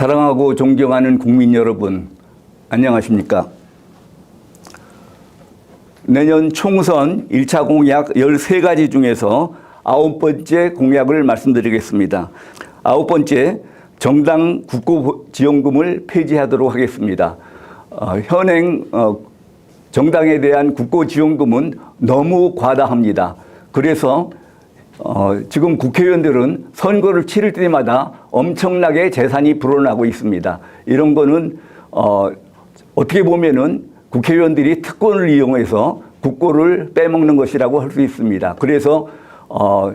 사랑하고 존경하는 국민 여러분, 안녕하십니까? 내년 총선 1차 공약 13가지 중에서 아홉 번째 공약을 말씀드리겠습니다. 아홉 번째, 정당 국고 지원금을 폐지하도록 하겠습니다. 어, 현행 어, 정당에 대한 국고 지원금은 너무 과다합니다. 그래서 어, 지금 국회의원들은 선거를 치를 때마다 엄청나게 재산이 불어나고 있습니다. 이런 거는 어, 어떻게 보면은 국회의원들이 특권을 이용해서 국고를 빼먹는 것이라고 할 수 있습니다. 그래서 어,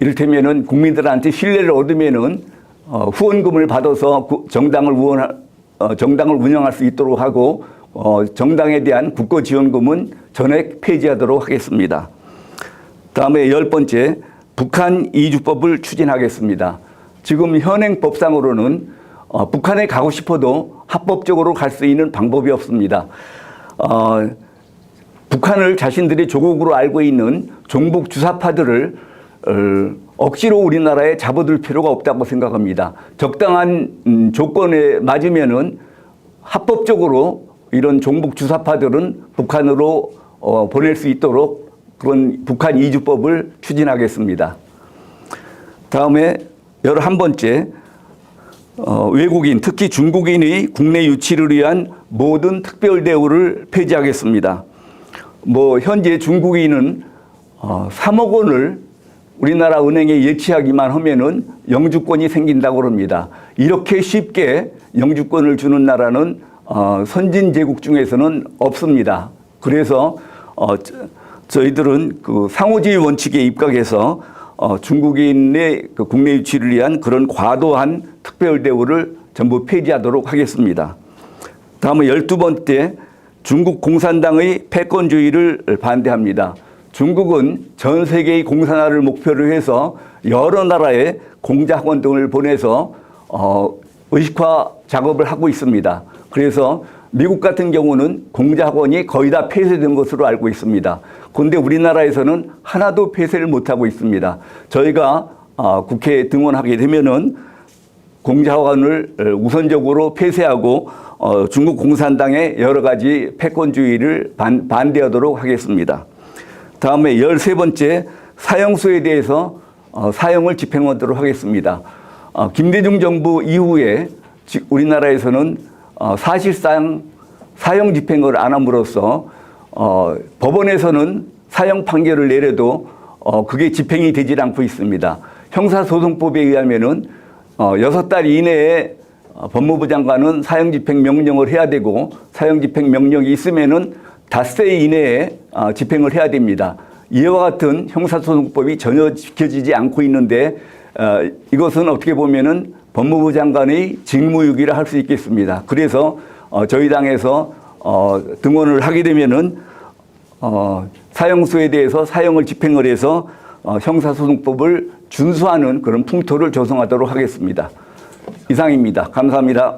이를테면은 국민들한테 신뢰를 얻으면은 어, 후원금을 받아서 구- 정당을 후원 어, 정당을 운영할 수 있도록 하고 어, 정당에 대한 국고 지원금은 전액 폐지하도록 하겠습니다. 다음에 열 번째 북한 이주법을 추진하겠습니다. 지금 현행 법상으로는 어, 북한에 가고 싶어도 합법적으로 갈 수 있는 방법이 없습니다. 어, 북한을 자신들이 조국으로 알고 있는 종북 주사파들을 어, 억지로 우리나라에 잡아둘 필요가 없다고 생각합니다. 적당한 음, 조건에 맞으면은 합법적으로 이런 종북 주사파들은 북한으로 어, 보낼 수 있도록 그런 북한 이주법을 추진하겠습니다. 다음에 열한 번째 어, 외국인 특히 중국인의 국내 유치를 위한 모든 특별 대우를 폐지하겠습니다. 뭐 현재 중국인은 어, 3억 원을 우리나라 은행에 예치하기만 하면은 영주권이 생긴다고 합니다. 이렇게 쉽게 영주권을 주는 나라는 어, 선진 제국 중에서는 없습니다. 그래서 어, 저- 저희들은 그 상호주의 원칙에 입각해서 어, 중국인의 그 국내 유치를 위한 그런 과도한 특별 대우를 전부 폐지하도록 하겠습니다. 다음에 열두 번째 중국 공산당의 패권주의를 반대합니다. 중국은 전 세계의 공산화를 목표로 해서 여러 나라에 공작원 등을 보내서 어, 의식화 작업을 하고 있습니다. 그래서 미국 같은 경우는 공작원이 거의 다 폐쇄된 것으로 알고 있습니다. 그런데 우리나라에서는 하나도 폐쇄를 못하고 있습니다. 저희가 어, 국회에 등원하게 되면은 공자원을 우선적으로 폐쇄하고 어, 중국 공산당의 여러 가지 패권주의를 반, 반대하도록 하겠습니다. 다음에 열세 번째 사형수에 대해서 어, 사형을 집행하도록 하겠습니다. 어, 김대중 정부 이후에 지- 우리나라에서는 어, 사실상 사형 집행을 안 함으로써 어, 법원에서는 사형 판결을 내려도 어, 그게 집행이 되질 않고 있습니다. 형사소송법에 의하면은 어, 여섯 달 이내에 어, 법무부 장관은 사형 집행 명령을 해야 되고 사형 집행 명령이 있으면은 닷새 이내에 어, 집행을 해야 됩니다. 이와 같은 형사소송법이 전혀 지켜지지 않고 있는데 어, 이것은 어떻게 보면은 법무부 장관의 직무유기라 할수 있겠습니다. 그래서 어, 저희 당에서 어, 등원을 하게 되면은 어, 사형수에 대해서 사형을 집행을 해서 어, 형사소송법을 준수하는 그런 풍토를 조성하도록 하겠습니다. 이상입니다. 감사합니다.